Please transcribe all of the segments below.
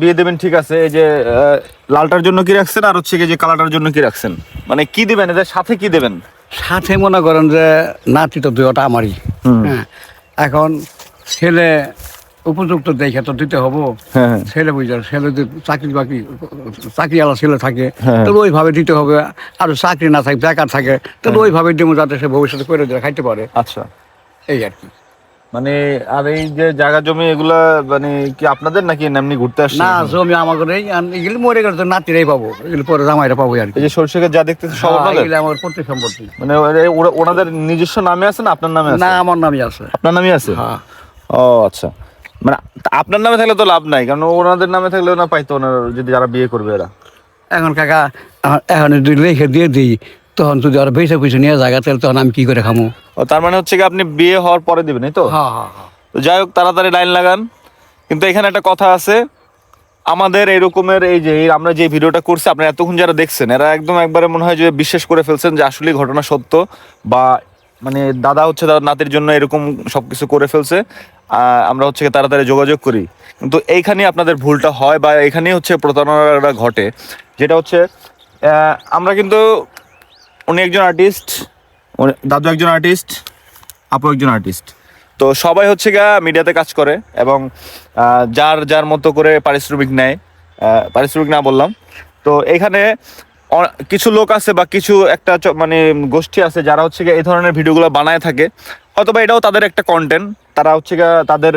বিয়ে দেবেন ঠিক আছে। এই যে লালটার জন্য কি রাখছেন? আর হচ্ছে যে কালারটার জন্য কি রাখছেন? মানে কি দিবেন? এদের সাথে কি দেবেন? সাথে মনে করেন যে নাতি তো দুটা আমারই। হ্যাঁ। এখন ছেলে উপযুক্ত দেখে তো দিতে হব। হ্যাঁ, হ্যাঁ। ছেলে বুঝে ছেলে চাকরি বাকরি চাকরি আলা ছেলে থাকে। তাহলে ওইভাবে দিতে হবে। আর চাকরি না থাকে বেকার থাকে তাহলে ওইভাবে দেবো যাতে সে ভবিষ্যতে করে খাইতে পারে। আচ্ছা। এই আর কি। মানে আর এই যে জায়গা জমি এগুলা মানে কি আপনাদের নাকি এমনি ঘুরতে আসছেন? না জমি আমাকে এই এগুলি মরে গেলে তো নাতিরাই পাবো এগুলি পরে জামাইরা পাবো আর এই যে সরষেকে যা দেখতেছে সব হ্যাঁ, আপনাদের? এগুলি আমার প্রত্যেক সম্পত্তি। মানে ওনাদের নিজস্ব নামে আছে না আপনার নামে আছে? না আমার নামে আছে। আপনার নামে আছে? হ্যাঁ। ও আচ্ছা। মানে আপনার নামে থাকলে তো লাভ নাই কারণ ওনাদের নামে থাকলে না পাইতো ওনার যদি যারা বিয়ে করবে এরা। এখন কাকা এখন লেখে দিয়ে দিই তখন যদি আর বেশি কিছু নিয়ে জায়গা তাহলে তখন আমি কি করে খামো? ও তার মানে হচ্ছে কি আপনি বিয়ে হওয়ার পরে দিবেন এই তো? হ্যাঁ হ্যাঁ হ্যাঁ। তো যাই হোক তাড়াতাড়ি লাইন লাগান। কিন্তু এখানে একটা কথা আছে আমাদের এরকমের এই যে আমরা যে ভিডিওটা করছি আপনারা এতক্ষণ যারা দেখছেন এরা একদম একবারে মনে হয় যে বিশ্বাস করে ফেলছেন যে আসলে ঘটনা সত্য বা মানে দাদা হচ্ছে তার নাতির জন্য এরকম সবকিছু করে ফেলছে। আমরা হচ্ছে তাড়াতাড়ি যোগাযোগ করি। কিন্তু এইখানেই আপনাদের ভুলটা হয় বা এখানেই হচ্ছে প্রতারণাটা ঘটে। যেটা হচ্ছে আমরা কিন্তু উনি একজন আর্টিস্ট দাদু একজন আর্টিস্ট আপু একজন আর্টিস্ট তো সবাই হচ্ছে গা মিডিয়াতে কাজ করে এবং যার যার মতো করে পারিশ্রমিক নেয় পারিশ্রমিক না বললাম। তো এখানে কিছু লোক আছে বা কিছু একটা মানে গোষ্ঠী আছে যারা হচ্ছে গিয়ে এই ধরনের ভিডিওগুলো বানায় থাকে। অথবা এটাও তাদের একটা কন্টেন্ট তারা হচ্ছে তাদের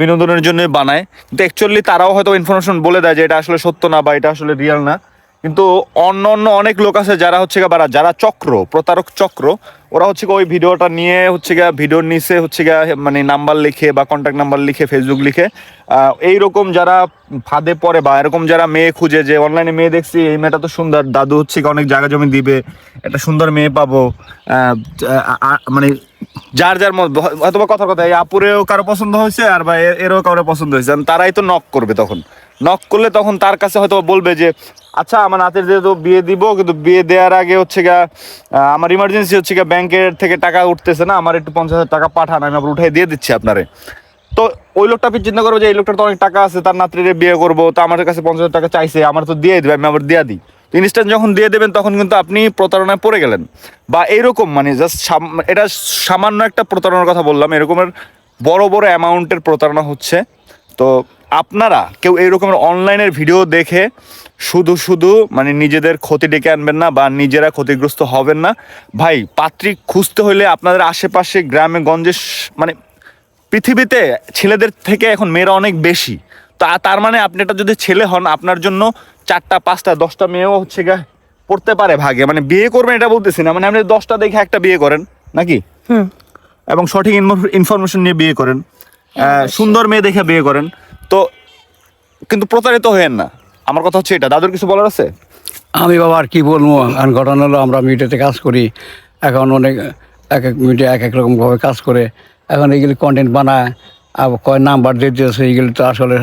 বিনোদনের জন্য বানায়। কিন্তু অ্যাকচুয়ালি তারাও হয়তো ইনফরমেশন বলে দেয় যে এটা আসলে সত্য না বা এটা আসলে রিয়াল না। কিন্তু অন্য অন্য অনেক লোক আছে যারা হচ্ছে বারা যারা চক্র প্রতারক চক্র ওরা হচ্ছে ওই ভিডিওটা নিয়ে হচ্ছে গিয়ে ভিডিওর নিচে হচ্ছে গিয়ে মানে নাম্বার লিখে বা কন্ট্যাক্ট নাম্বার লিখে ফেসবুক লিখে আহ, এইরকম যারা ফাঁদে পড়ে বা এরকম যারা মেয়ে খুঁজে যে অনলাইনে মেয়ে দেখছি এই মেয়েটা তো সুন্দর দাদু হচ্ছে অনেক জায়গা জমি দিবে একটা সুন্দর মেয়ে পাবো মানে যার যার মত অথবা কথার কথা এই আপুরেও কারও পছন্দ হয়েছে আর বা এরও কারও পছন্দ হয়েছে তারাই তো নক করবে তখন। নক করলে তখন তার কাছে হয়তো বলবে যে আচ্ছা আমার নাতির যেহেতু বিয়ে দিব, কিন্তু বিয়ে দেওয়ার আগে হচ্ছে গা আমার ইমার্জেন্সি হচ্ছে গা ব্যাংকের থেকে টাকা উঠতেছে না, আমার একটু পঞ্চাশ হাজার টাকা পাঠান, আমি আবার উঠাই দিয়ে দিচ্ছি আপনারে। তো ওই লোকটা আপনি চিন্তা করব যে এই লোকটার তো অনেক টাকা আছে, তার নাতিরে বিয়ে করব, তো আমার কাছে পঞ্চাশ হাজার টাকা চাইছে, আমার তো দিয়ে দেবে, আমি আবার দিয়ে দিই। ইনস্ট্যান্ট যখন দিয়ে দেবেন, তখন কিন্তু আপনি প্রতারণায় পড়ে গেলেন। বা এইরকম মানে জাস্ট এটা সামান্য একটা প্রতারণার কথা বললাম, এরকমের বড় বড় অ্যামাউন্টের প্রতারণা হচ্ছে। তো আপনারা কেউ এইরকমের অনলাইনের ভিডিও দেখে শুধু শুধু মানে নিজেদের ক্ষতি ডেকে আনবেন না বা নিজেরা ক্ষতিগ্রস্ত হবেন না। ভাই পাত্রী খুঁজতে হলে আপনাদের আশেপাশে গ্রামে গঞ্জে মানে পৃথিবীতে ছেলেদের থেকে এখন মেয়েরা অনেক বেশি। তা তার মানে আপনি এটা যদি ছেলে হন আপনার জন্য চারটা পাঁচটা দশটা মেয়েও হচ্ছে গা পড়তে পারে ভাগে। মানে বিয়ে করবেন এটা বলতেছি না। মানে আপনি দশটা দেখে একটা বিয়ে করেন নাকি? হুম। এবং সঠিক ইনফরমেশন নিয়ে বিয়ে করেন। সুন্দর মেয়ে দেখে বিয়ে করেন। তো কিন্তু প্রতারিত হয়েন না। আমার কথা হচ্ছে এটা। দাদুর কিছু বলার আছে? আমি বাবা আর কি বলব? এখন ঘটনা হলো আমরা মিডিয়াতে কাজ করি। এখন অনেক এক এক মিডিয়া এক এক রকমভাবে কাজ করে। এখন এইগুলি কন্টেন্ট বানায় আর কয় নাম্বার দিয়ে দিয়েছে এইগুলি তো আসলে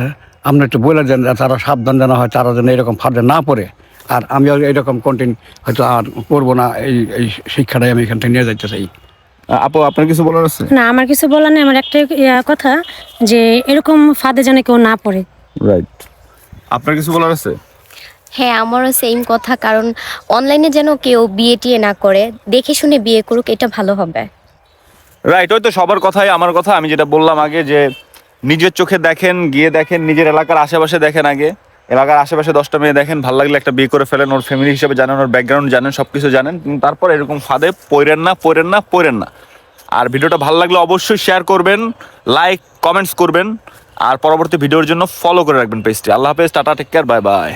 আপনি একটু বলে দেন যে তারা সাবধান যেন হয় তারা যেন এরকম ফাঁদে না পড়ে। আর আমি এরকম কন্টেন্ট হয়তো আর করব না এই এই শিক্ষাটাই আমি এখান থেকে নিয়ে যাইতে চাই। আপু আপনার কিছু বলার আছে? না আমার কিছু বলার নেই আমার একটা কথা যে এরকম ফাঁদে যেন কেউ না পড়ে। রাইট আপনার কিছু বলার আছে? হ্যাঁ আমারও সেম কথা কারণ অনলাইনে যেন কেউ বিয়ে টিয়ে না করে দেখে শুনে বিয়ে করুক এটা ভালো হবে। রাইট ওই তো সবার কথাই আমার কথা। আমি যেটা বললাম আগে যে নিজের চোখে দেখেন গিয়ে দেখেন নিজের এলাকার আশেপাশে দেখেন আগে। এলাকার আশেপাশে দশটা মেয়ে দেখেন, ভালো লাগলে একটা বিয়ে করে ফেলেন, ওর ফ্যামিলি হিসেবে জানেন, ওর ব্যাকগ্রাউন্ড জানেন সব কিছু জানেন তারপর এরকম ফাঁদে পড়েন না পড়েন না পড়েন না। আর ভিডিওটা ভালো লাগলে অবশ্যই শেয়ার করবেন লাইক কমেন্টস করবেন, আর পরবর্তী ভিডিওর জন্য ফলো করে রাখবেন পেজটি আল্লাহ হাফেজ, tata take care bye bye